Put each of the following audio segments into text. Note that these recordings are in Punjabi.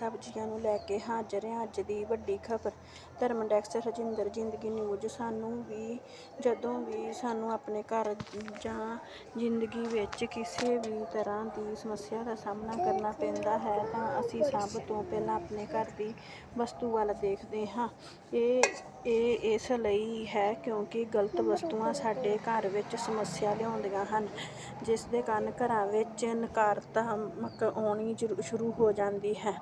ਸਬਜ਼ੀਆਂ ਨੂੰ ਲੈ ਕੇ ਹਾਜ਼ਰ ਹਾਂ। ਅੱਜ ਦੀ ਵੱਡੀ ਖਬਰ ਧਰਮ ਡੈਕਸ ਰਜਿੰਦਰ ਜ਼ਿੰਦਗੀ ਨਿਊਜ਼। ਸਾਨੂੰ ਵੀ, ਜਦੋਂ ਵੀ ਸਾਨੂੰ ਆਪਣੇ ਘਰ ਜਾਂ ਜ਼ਿੰਦਗੀ ਵਿੱਚ ਕਿਸੇ ਵੀ ਤਰ੍ਹਾਂ ਦੀ ਸਮੱਸਿਆ ਦਾ ਸਾਹਮਣਾ ਕਰਨਾ ਪੈਂਦਾ ਹੈ, ਤਾਂ ਅਸੀਂ ਸਭ ਤੋਂ ਪਹਿਲਾਂ ਆਪਣੇ ਘਰ ਦੀ ਵਸਤੂ ਵੱਲ ਦੇਖਦੇ ਹਾਂ। ਇਹ ਇਹ ਇਸ ਲਈ ਹੈ ਕਿਉਂਕਿ ਗਲਤ ਵਸਤੂਆਂ ਸਾਡੇ ਘਰ ਵਿੱਚ ਸਮੱਸਿਆ ਲਿਆਉਂਦੀਆਂ ਹਨ, ਜਿਸ ਦੇ ਕਾਰਨ ਘਰਾਂ ਵਿੱਚ ਨਕਾਰਾਤਮਕ ਆਉਣੀ ਜ਼ਰੂ- ਸ਼ੁਰੂ ਹੋ ਜਾਂਦੀ ਹੈ।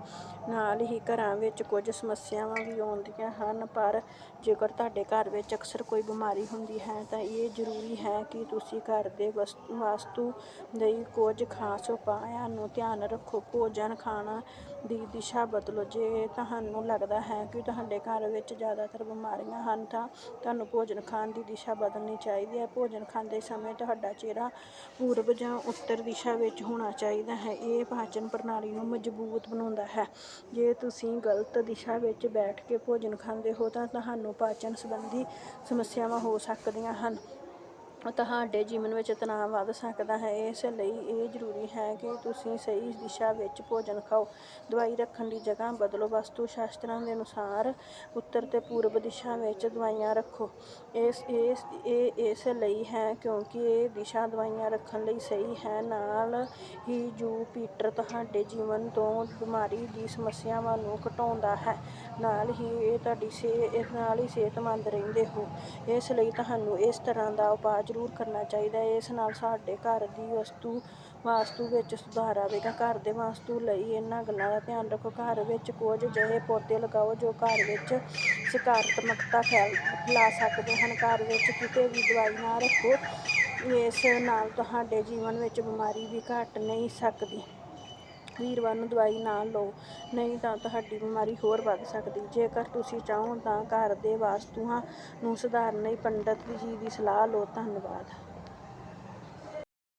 ਨਾਲ ਹੀ ਘਰਾਂ ਵਿੱਚ ਕੁਝ ਸਮੱਸਿਆਵਾਂ ਵੀ ਆਉਂਦੀਆਂ ਹਨ, ਪਰ ਜੇਕਰ ਤੁਹਾਡੇ ਘਰ ਵਿੱਚ ਅਕਸਰ ਕੋਈ ਬਿਮਾਰੀ ਹੁੰਦੀ ਹੈ, ਤਾਂ ਇਹ ਜ਼ਰੂਰੀ ਹੈ ਕਿ ਤੁਸੀਂ ਘਰ ਦੇ ਵਸ, ਵਾਸਤੂ ਲਈ ਕੁਝ ਖਾਸ ਉਪਾਅ ਨੂੰ ਧਿਆਨ ਰੱਖੋ। ਭੋਜਨ ਖਾਣਾ ਦੀ ਦਿਸ਼ਾ ਬਦਲੋ। ਜੇ ਤੁਹਾਨੂੰ ਲੱਗਦਾ ਹੈ ਕਿ ਤੁਹਾਡੇ ਘਰ ਵਿੱਚ ਜ਼ਿਆਦਾਤਰ ਬਿਮਾਰੀਆਂ ਹਨ, ਤਾਂ ਤੁਹਾਨੂੰ ਭੋਜਨ ਖਾਣ ਦੀ ਦਿਸ਼ਾ ਬਦਲਣੀ ਚਾਹੀਦੀ ਹੈ। ਭੋਜਨ ਖਾਂਦੇ ਸਮੇਂ ਤੁਹਾਡਾ ਚਿਹਰਾ ਪੂਰਬ ਜਾਂ ਉੱਤਰ ਦਿਸ਼ਾ ਵਿੱਚ ਹੋਣਾ ਚਾਹੀਦਾ ਹੈ। ਇਹ ਪਾਚਨ ਪ੍ਰਣਾਲੀ ਨੂੰ ਮਜ਼ਬੂਤ ਬਣਾਉਂਦਾ ਹੈ। ਜੇ ਤੁਸੀਂ ਗਲਤ ਦਿਸ਼ਾ ਵਿੱਚ ਬੈਠ ਕੇ ਭੋਜਨ ਖਾਂਦੇ ਹੋ ਤਾਂ ਤੁਹਾਨੂੰ ਪਾਚਨ ਸੰਬੰਧੀ ਸਮੱਸਿਆਵਾਂ ਹੋ ਸਕਦੀਆਂ ਹਨ। ਤੁਹਾਡੇ ਜੀਵਨ ਵਿੱਚ ਤਣਾਅ ਵੱਧ ਸਕਦਾ ਹੈ, ਇਸ ਲਈ ਇਹ ਜ਼ਰੂਰੀ ਹੈ ਕਿ ਤੁਸੀਂ ਸਹੀ ਦਿਸ਼ਾ ਵਿੱਚ ਭੋਜਨ ਖਾਓ। ਦਵਾਈ ਰੱਖਣ ਦੀ ਜਗ੍ਹਾ ਬਦਲੋ। ਵਸਤੂ ਸ਼ਾਸਤਰਾਂ ਦੇ ਅਨੁਸਾਰ ਉੱਤਰ ਤੇ ਪੂਰਬ ਦਿਸ਼ਾ ਵਿੱਚ ਦਵਾਈਆਂ ਰੱਖੋ। ਇਸ ਇਸ, ਇਹ ਇਸ ਲਈ ਹੈ ਕਿਉਂਕਿ ਇਹ ਦਿਸ਼ਾ ਦਵਾਈਆਂ ਰੱਖਣ ਲਈ ਸਹੀ ਹੈ। ਨਾਲ ਹੀ ਜੂਪੀਟਰ ਤੁਹਾਡੇ ਜੀਵਨ ਤੋਂ ਬਿਮਾਰੀ ਦੀ ਸਮੱਸਿਆਵਾਂ ਨੂੰ ਘਟਾਉਂਦਾ ਹੈ। ਨਾਲ ਹੀ ਇਹ ਤੁਹਾਡੀ ਸੇ ਇਸ ਨਾਲ ਹੀ ਸਿਹਤਮੰਦ ਰਹਿੰਦੇ ਹੋ। ਇਸ ਲਈ ਤੁਹਾਨੂੰ ਇਸ ਤਰ੍ਹਾਂ ਦਾ ਉਪਾਅ ਜ਼ਰੂਰ ਕਰਨਾ ਚਾਹੀਦਾ ਹੈ। ਇਸ ਨਾਲ ਸਾਡੇ ਘਰ ਦੀ ਵਸਤੂ, ਵਾਸਤੂ ਵਿੱਚ ਸੁਧਾਰ ਆਵੇਗਾ ਘਰ ਦੇ ਵਾਸਤੂ ਲਈ ਇਹਨਾਂ ਗੱਲਾਂ ਦਾ ਧਿਆਨ ਰੱਖੋ। ਘਰ ਵਿੱਚ ਕੁਝ ਅਜਿਹੇ ਪੌਦੇ ਲਗਾਓ ਜੋ ਘਰ ਵਿੱਚ ਸਕਾਰਾਤਮਕਤਾ ਫੈਲ, ਫੈਲਾ ਸਕਦੇ ਹਨ। ਘਰ ਵਿੱਚ ਕਿਤੇ ਵੀ ਦਵਾਈ ਨਾ ਰੱਖੋ। ਇਸ ਨਾਲ ਤੁਹਾਡੇ ਜੀਵਨ ਵਿੱਚ ਬਿਮਾਰੀ ਵੀ ਘਟ ਨਹੀਂ ਸਕਦੀ। ਵੀਰਵਾਰ ਨੂੰ ਦਵਾਈ ਨਾ ਲਓ, ਨਹੀਂ ਤਾਂ ਤੁਹਾਡੀ ਬਿਮਾਰੀ ਹੋਰ ਵੱਧ ਸਕਦੀ। ਜੇਕਰ ਤੁਸੀਂ ਚਾਹੋ ਤਾਂ ਘਰ ਦੇ ਵਾਸਤੂਆਂ ਨੂੰ ਸੁਧਾਰਨ ਲਈ ਪੰਡਤ ਜੀ ਦੀ ਸਲਾਹ ਲਓ। ਧੰਨਵਾਦ।